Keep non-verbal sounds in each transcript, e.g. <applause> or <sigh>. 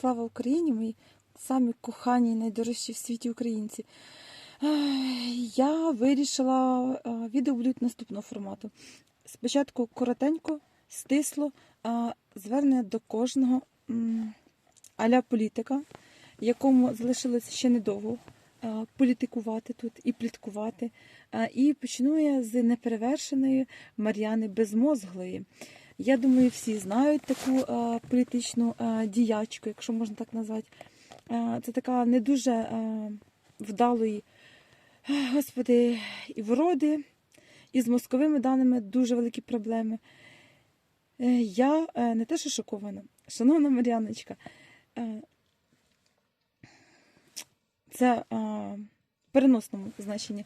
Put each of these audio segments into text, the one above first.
Слава Україні, мої самі кохані найдорожчі в світі українці. Я вирішила, е, відео будуть наступного формату. Спочатку коротенько, стисло, е, звернення до кожного аля політика, якому залишилося ще недовго е, політикувати тут і пліткувати. І почну я з неперевершеної Мар'яни Безмозглої. Я думаю, всі знають таку е, політичну е, діячку, якщо можна так назвати. Е, це така не дуже е, вдалої, господи, і вроди, і з мозковими даними дуже великі проблеми. Я не те, що шокована, шановна Мар'яночка, це в переносному значенні.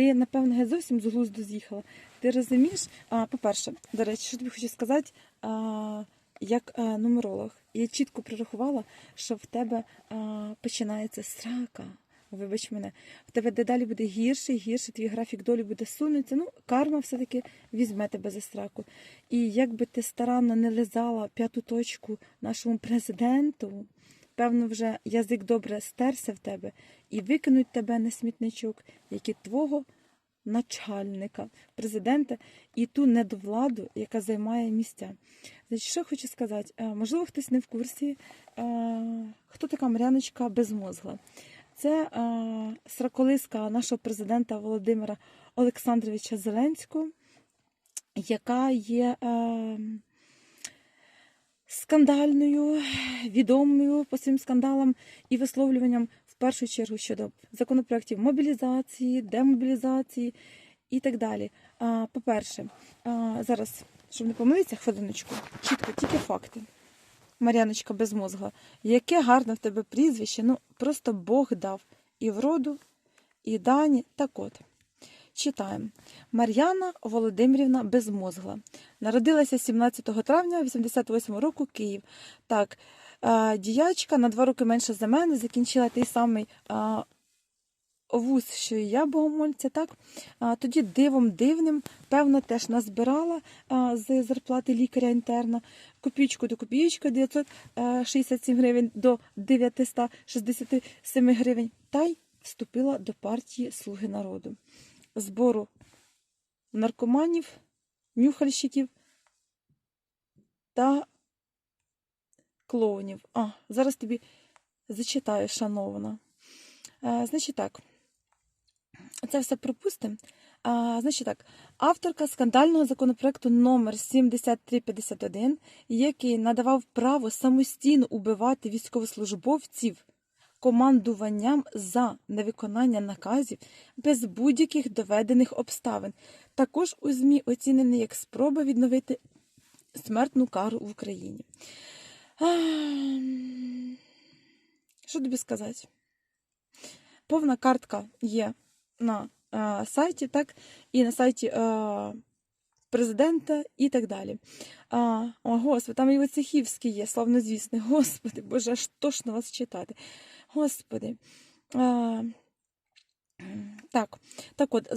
Ти, напевно, зовсім з глузду з'їхала. Ти розумієш, а, по-перше, до речі, що тобі хочу сказати, а, як а, нумеролог, я чітко прорахувала, що в тебе а, починається срака. Вибач мене, в тебе дедалі буде гірше і гірше, твій графік долі буде сунутися. Ну, карма все-таки візьме тебе за сраку. І як би ти старанно не лизала п'яту точку нашому президенту, певно, вже язик добре стерся в тебе і викинуть тебе на смітничок, як і твого начальника, президента і ту недовладу, яка займає місця. Значить, що хочу сказати? Е, Можливо, хтось не в курсі, е, хто така Мар'яночка Безмозгла. Це е, сраколиска нашого президента Володимира Олександровича Зеленського, яка є скандальною, відомою по своїм скандалам і висловлюванням в першу чергу щодо законопроєктів мобілізації, демобілізації і так далі. По-перше, зараз, щоб не помилитися, хвилиночку, чітко, тільки факти. Мар'яночка безмозгла, яке гарне в тебе прізвище, ну просто Бог дав і вроду, і дані. Так от. Читаємо. Мар'яна Володимирівна Безмозгла. Народилася 17 травня 88 року Київ. Так, е, діячка на два роки менше за мене, закінчила той самий е, вуз, що і я, богомольця, так? Тоді дивом дивним, певно, теж назбирала з зарплати лікаря-інтерна копійку до копійки 967 гривень до 967 гривень, та й вступила до партії Слуги народу. Збору наркоманів, нюхальщиків та клоунів. А, зараз тобі зачитаю, шановна. Е, значить так, це все пропустимо. Значить так, авторка скандального законопроекту номер 7351, який надавав право самостійно убивати військовослужбовців командуванням за невиконання наказів без будь-яких доведених обставин. Також у ЗМІ оцінений як спроба відновити смертну кару в Україні. Що тобі сказати? Повна картка є на е, сайті, так, і на сайті е, президента і так далі. А, о, Господи, там і Войцехівський є, славнозвісний. <laughs> Господи, Боже, аж тошно вас читати. Господи. А, так, так от,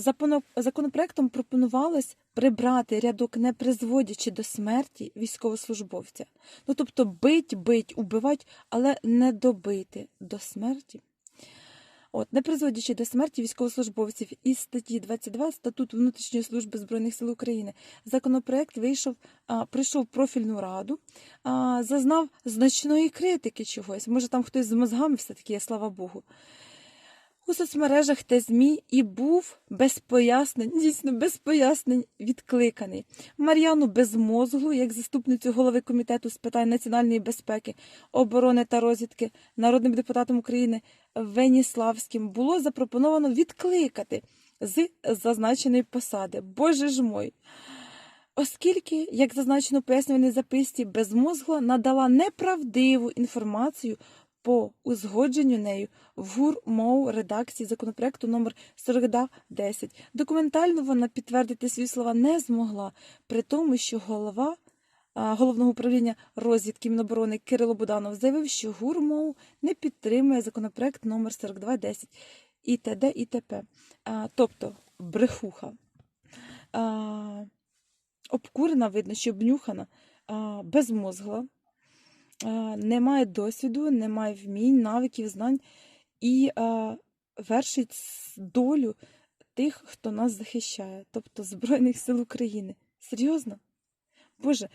законопроектом пропонувалось прибрати рядок, не призводячи до смерті військовослужбовця. Ну, тобто бить, бить, убивать, але не добити до смерті. От, не призводячи до смерті військовослужбовців із статті 22 Статуту внутрішньої служби Збройних сил України, законопроект вийшов, а, прийшов профільну раду, а, зазнав значної критики чогось. Може, там хтось з мозгами все-таки є, слава Богу. У соцмережах та ЗМІ і був без пояснень, дійсно без пояснень відкликаний. Мар'яну Безмозглу, як заступницю голови комітету з питань національної безпеки, оборони та розвідки народним депутатом України Веніславським було запропоновано відкликати з зазначеної посади. Боже ж мой! Оскільки, як зазначено в пояснювальній записці, безмозгла надала неправдиву інформацію по узгодженню нею в ГУР-МОУ редакції законопроекту номер 4210. Документально вона підтвердити свої слова не змогла, при тому, що голова головного управління розвідки Міноборони Кирило Буданов заявив, що ГУР-МОУ не підтримує законопроект номер 4210 і т.д. і т.п. Тобто брехуха. Обкурена, видно, що обнюхана, безмозгла. Не має досвіду, не має вмінь, навиків, знань і вершить долю тих, хто нас захищає, тобто Збройних сил України. Серйозно? Боже,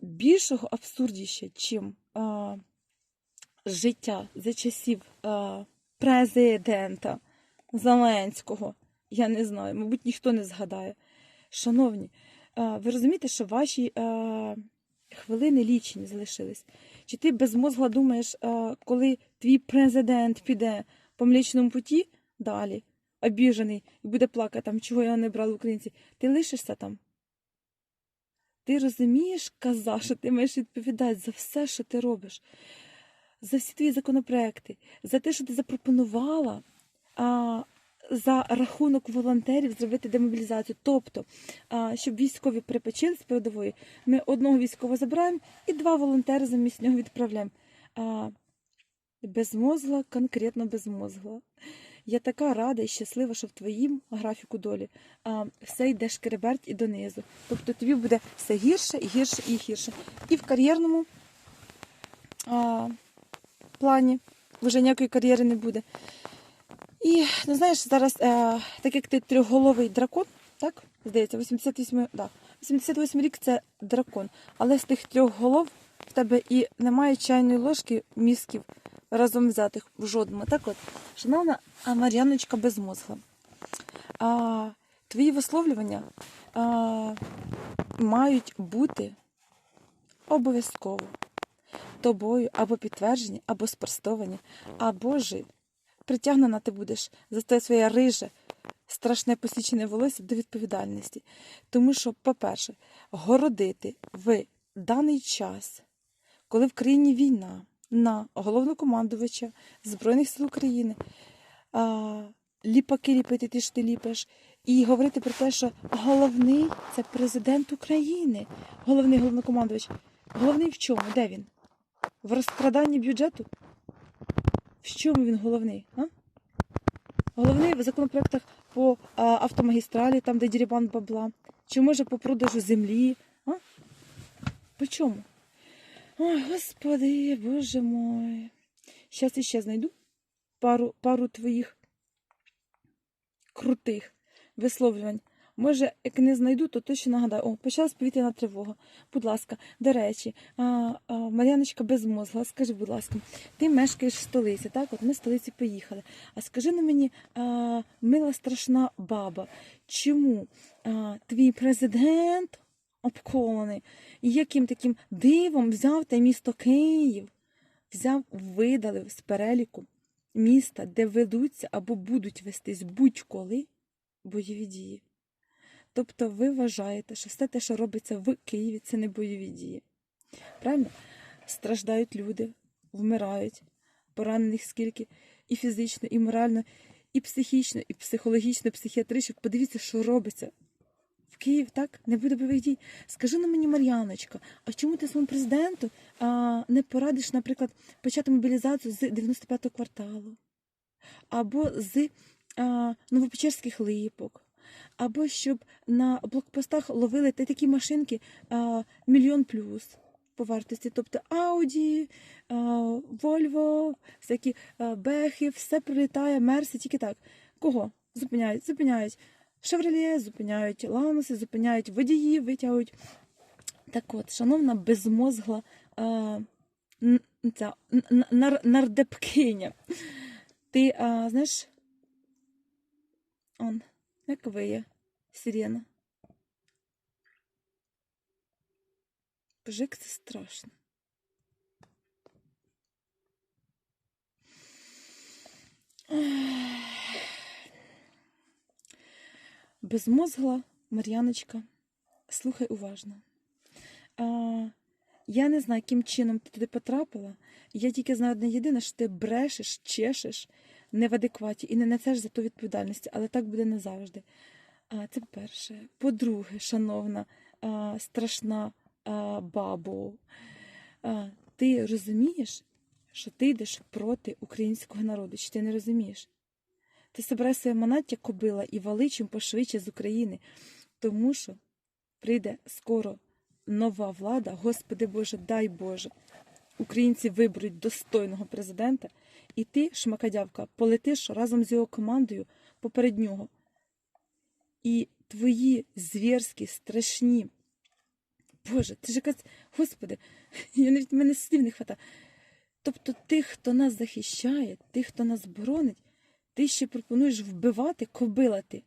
більшого абсурдіще, чим а, життя за часів а, президента Зеленського, я не знаю, мабуть, ніхто не згадає. Шановні, а, ви розумієте, що ваші а, хвилини лічені залишились? Чи ти безмозгла думаєш, коли твій президент піде по Млечному путі далі, обіжений, і буде плакати, там, чого його не брали українці, ти лишишся там? Ти розумієш, каза, що ти маєш відповідати за все, що ти робиш, за всі твої законопроекти, за те, що ти запропонувала а, за рахунок волонтерів зробити демобілізацію. Тобто, щоб військові припечили з передової, ми одного військового забираємо і два волонтери замість нього відправляємо. Безмозгла, конкретно безмозгла. Я така рада і щаслива, що в твоїм графіку долі а, все йде шкереберть і донизу. Тобто тобі буде все гірше і гірше і гірше. І в кар'єрному а, плані вже ніякої кар'єри не буде. І ну знаєш, зараз, е, так як ти трьохголовий дракон, так? Здається, 88, да, 88 рік це дракон. Але з тих трьох голов в тебе і немає чайної ложки мізків разом взятих в жодному. Так от, шановна Мар'яночка безмозгла, а, твої висловлювання а, мають бути обов'язково тобою або підтверджені, або спростовані, або ж притягнена ти будеш за те своє риже, страшне посічене волосся до відповідальності. Тому що, по-перше, городити в даний час, коли в країні війна, на головнокомандувача Збройних сил України, а, ліпаки ліпити ті, що ти ліпиш, і говорити про те, що головний це президент України, головний головнокомандувач. Головний в чому? Де він? В розкраданні бюджету? В чому він головний? А? Головний в законопроектах по автомагістралі, там, де дірібан бабла, чи може по продажу землі? А? По чому? Ой, господи, боже мой. Щас іще знайду пару, пару твоїх крутих висловлювань. Може, як не знайду, то точно нагадаю. О, почалась повітряна тривога. Будь ласка, до речі, а, а, Мар'яночка безмозгла, скажи, будь ласка, ти мешкаєш в столиці, так? От ми в столиці поїхали. А скажи на мені, а, мила страшна баба, чому а, твій президент обколений, і яким таким дивом взяв те місто Київ, взяв, видалив з переліку міста, де ведуться або будуть вестись будь-коли бойові дії. Тобто ви вважаєте, що все те, що робиться в Києві, це не бойові дії. Правильно? Страждають люди, вмирають, поранених скільки і фізично, і морально, і психічно, і психологічно, і психіатрично. Подивіться, що робиться. В Київ так не буде бойових дій. Скажи на мені, Мар'яночка, а чому ти своєму президенту а, не порадиш, наприклад, почати мобілізацію з 95-го кварталу, або з а, Новопечерських липок, або щоб на блокпостах ловили та такі машинки а, мільйон плюс по вартості, тобто Ауді, Вольво, всякі бехи, все прилітає, мерси, тільки так. Кого? Зупиняють, зупиняють. Шевроле зупиняють, ланоси зупиняють, водії витягують. Так от, шановна безмозгла а, ця, нар, нардепкиня, ти, а, знаєш, он, як виє сирена. Боже, це страшно. Безмозгла Мар'яночка, слухай уважно. А, я не знаю, яким чином ти туди потрапила. Я тільки знаю одне єдине, що ти брешеш, чешеш не в адекваті і не несеш за ту відповідальність, але так буде не завжди. Це перше. По-друге, шановна, страшна бабо, ти розумієш, що ти йдеш проти українського народу? Чи ти не розумієш? Ти собирай своє манаття кобила і вали чим пошвидше з України, тому що прийде скоро нова влада, Господи Боже, дай Боже, українці виберуть достойного президента, і ти, шмакадявка, полетиш разом з його командою поперед нього. І твої звірські, страшні. Боже, ти ж якась, Господи, <laughs> я навіть мене слів не хватає. Тобто тих, хто нас захищає, тих, хто нас боронить, ти ще пропонуєш вбивати, кобилати.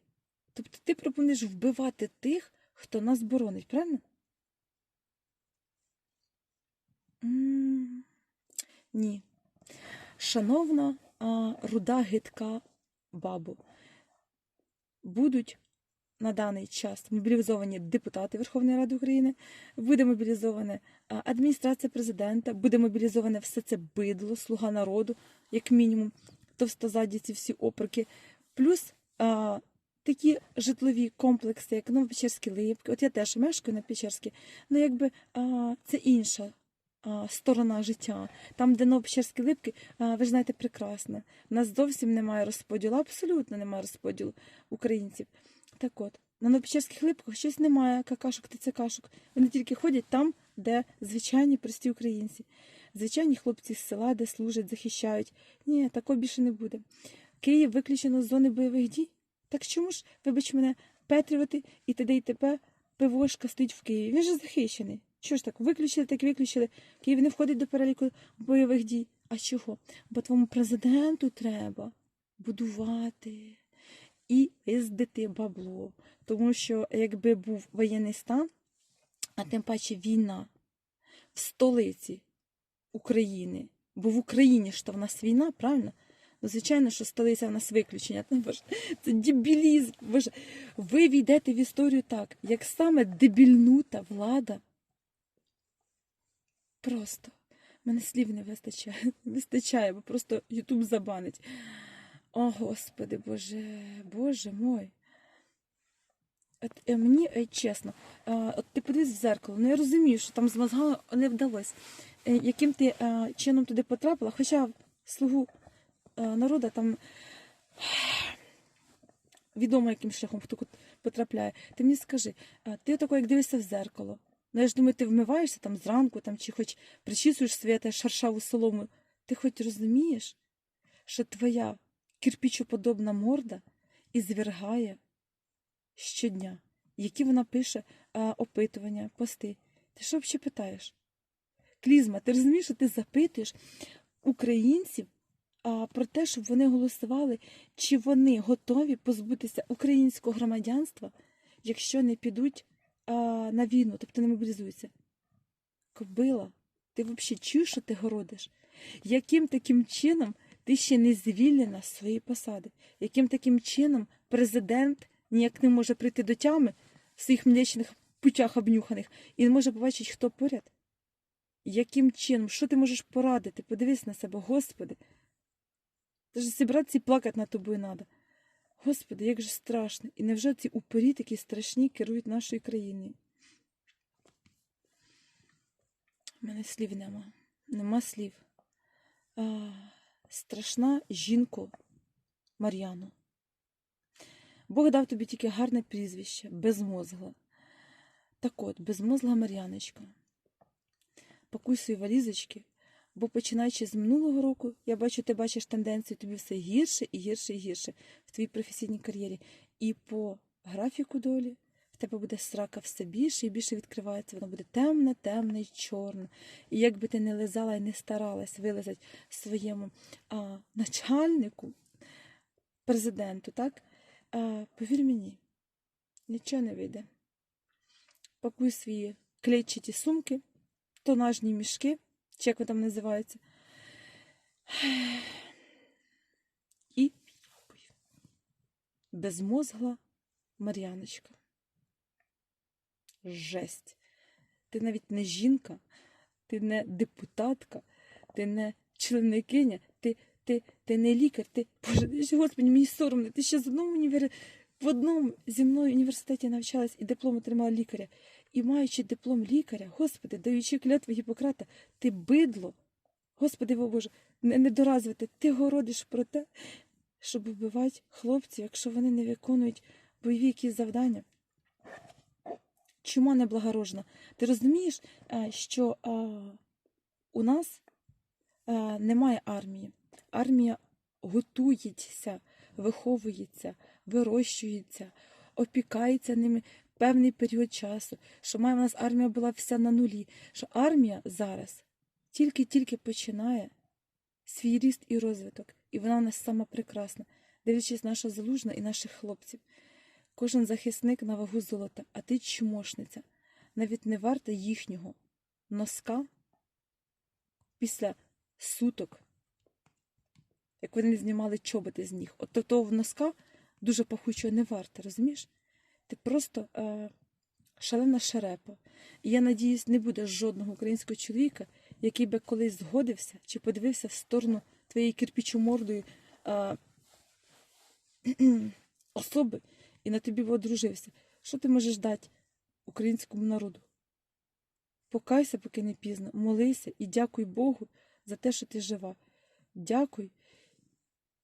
Тобто ти пропонуєш вбивати тих, хто нас боронить, правильно? Ні. Шановна руда гидка бабу, будуть на даний час мобілізовані депутати Верховної Ради України, буде мобілізована адміністрація президента, буде мобілізоване все це бидло, слуга народу, як мінімум, товстозаді ці всі оприки, плюс а, такі житлові комплекси, як Новопечерські липки. От я теж мешкаю на Печерській, ну якби а, це інша. Сторона життя, там, де Новопечерські липки, ви знаєте прекрасно. У нас зовсім немає розподілу, абсолютно немає розподілу українців. Так от, на Новопечерських липках щось немає какашок, ТЦКшок. Вони тільки ходять там, де звичайні прості українці. Звичайні хлопці з села, де служать, захищають. Ні, такого більше не буде. Київ виключено з зони бойових дій. Так чому ж, вибач мене, Петрівати і т.д. і т.п. ПВОшка стоїть в Києві? Він же захищений. Чого ж так? Виключили, так виключили. Київ не входить до переліку бойових дій. А чого? Бо твоєму президенту треба будувати і їздити бабло. Тому що якби був воєнний стан, а тим паче війна в столиці України, бо в Україні ж то в нас війна, правильно? Ну, звичайно, що столиця в нас виключення. Ну, це дебілізм. Ви війдете в історію так, як саме дебільнута влада. Просто мене слів не вистачає. <laughs> Не вистачає, бо просто Ютуб забанить. О, Господи, Боже, Боже мой. От, е, мені е, чесно, е, от ти подивись в зеркало, ну я розумію, що там з мозгами не вдалося. Е, яким ти чином туди потрапила, хоча слугу народу там <sighs> відомо, яким шляхом хто потрапляє. Ти мені скажи, ти отако, як дивишся в зеркало. Ну я ж думаю, ти вмиваєшся там зранку, там, чи хоч причісуєш своє те шаршаву солому. Ти хоч розумієш, що твоя кирпічоподобна морда ізвергає щодня, які вона пише а, опитування, пости. Ти що взагалі питаєш? Клізма, ти розумієш, що ти запитуєш українців а, про те, щоб вони голосували, чи вони готові позбутися українського громадянства, якщо не підуть а, на війну, тобто не мобілізуються. Кобила, ти взагалі чуєш, що ти городиш? Яким таким чином ти ще не звільнена з своєї посади? Яким таким чином президент ніяк не може прийти до тями в своїх млечних путях обнюханих і не може побачити, хто поряд? Яким чином? Що ти можеш порадити? Подивись на себе, Господи. Та ж зібратися і плакати над тобою треба. Господи, як же страшно. І невже ці упорі такі страшні керують нашою країною? У мене слів нема. Нема слів. А, страшна жінко Мар'яно. Бог дав тобі тільки гарне прізвище, безмозгла. Так от, безмозгла Мар'яночка. Пакуй свої валізочки, бо починаючи з минулого року, я бачу, ти бачиш тенденцію, тобі все гірше і гірше і гірше в твоїй професійній кар'єрі. І по графіку долі в тебе буде срака все більше і більше відкривається. Вона буде темна, темна і чорна. І як би ти не лизала і не старалась вилизати своєму а, начальнику, президенту, так? А, повір мені, нічого не вийде. Пакуй свої клетчаті сумки, тонажні мішки, чи як вони там називаються. <sighs> І безмозгла Мар'яночка. Жесть. Ти навіть не жінка, ти не депутатка, ти не членикиня, ти, ти, ти не лікар, ти. Боже, господи, мені соромно, ти ще з одному універ... в одному зі мною університеті навчалась і диплом отримала лікаря. І маючи диплом лікаря, Господи, даючи клятву Гіппократа, ти бидло, Господи, о Боже, не недоразвити, ти городиш про те, щоб вбивати хлопців, якщо вони не виконують бойові якісь завдання. Чому неблагорожна? Ти розумієш, що а, у нас е, немає армії. Армія готується, виховується, вирощується, опікається ними певний період часу. Що має в нас армія була вся на нулі. Що армія зараз тільки-тільки починає свій ріст і розвиток, і вона у нас сама прекрасна, дивлячись наша залужна і наших хлопців. Кожен захисник на вагу золота, а ти чмошниця, навіть не варта їхнього носка після суток, як вони знімали чоботи з ніг. От того носка дуже пахучого не варта, розумієш? Ти просто е, шалена шарепа. І я надіюсь, не буде жодного українського чоловіка, який би колись згодився чи подивився в сторону твоєї кирпічомордої е, <clears throat> особи і на тобі би одружився. Що ти можеш дати українському народу? Покайся, поки не пізно, молися і дякуй Богу за те, що ти жива. Дякуй.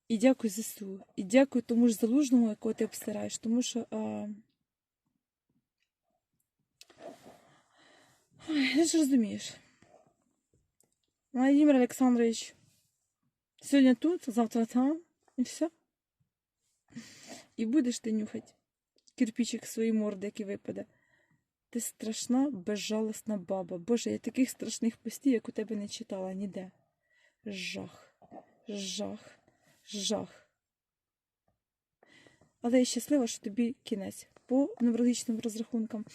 І дякуй ЗСУ. І дякуй тому ж залужному, якого ти обстираєш, тому що. А... Ой, ти ж розумієш. Владимир Олександрович, сьогодні тут, завтра там, і все. І будеш ти нюхати кирпичик своєї морди, який випаде. Ти страшна, безжалосна баба. Боже, я таких страшних постів, як у тебе не читала ніде. Жах, жах, жах. Але я щаслива, що тобі кінець. По неврологічним розрахункам,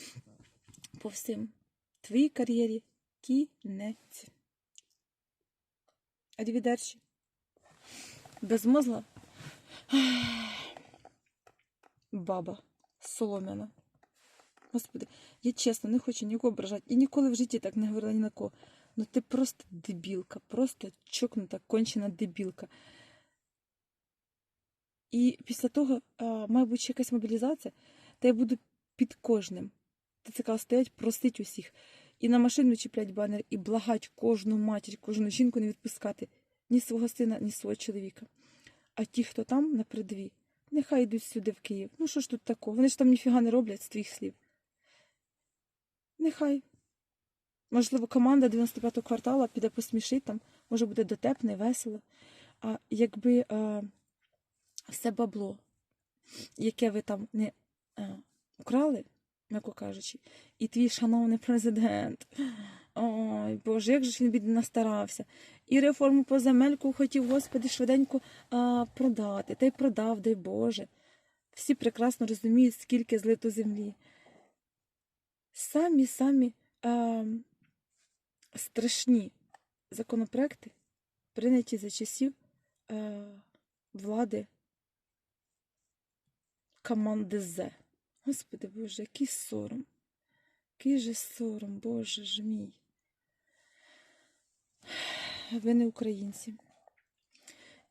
по всім. Твоїй кар'єрі кінець. Арівідерчі. Безмозла. <sighs> Баба солом'яна. Господи, я чесно не хочу нікого ображати. І ніколи в житті так не говорила ні на кого. Ну ти просто дебілка, просто чокнута, кончена дебілка. І після того, має бути якась мобілізація, та я буду під кожним. ТЦК стоять, просить усіх. І на машину чіплять банер, і благать кожну матір, кожну жінку не відпускати ні свого сина, ні свого чоловіка. А ті, хто там на передовій, нехай йдуть сюди в Київ. Ну що ж тут такого? Вони ж там ніфіга не роблять з твоїх слів. Нехай. Можливо, команда 95-го квартала піде посмішить там, може буде дотепно і весело. А якби а, все бабло, яке ви там не а, украли, м'яко кажучи, і твій шановний президент. Ой, Боже, як же ж він бідно настарався. І реформу по земельку хотів, Господи, швиденько а, продати. Та й продав, дай Боже. Всі прекрасно розуміють, скільки злито землі. Самі самі а, страшні законопроекти, прийняті за часів а, влади команди З. Господи Боже, який сором. Який же сором, Боже ж мій. Ви не українці.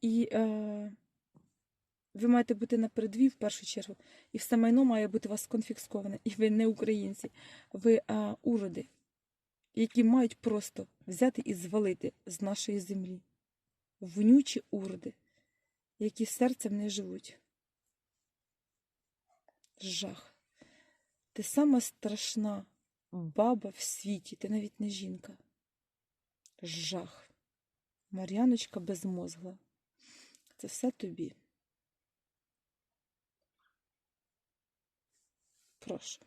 І е, ви маєте бути на передві в першу чергу, і все майно має бути у вас конфісковане. І ви не українці, ви е, уроди, які мають просто взяти і звалити з нашої землі. Внючі уроди, які серцем не живуть. Жах. Ти сама страшна баба в світі, ти навіть не жінка. Жах. Мар'яночка безмозгла. Це все тобі. Прошу.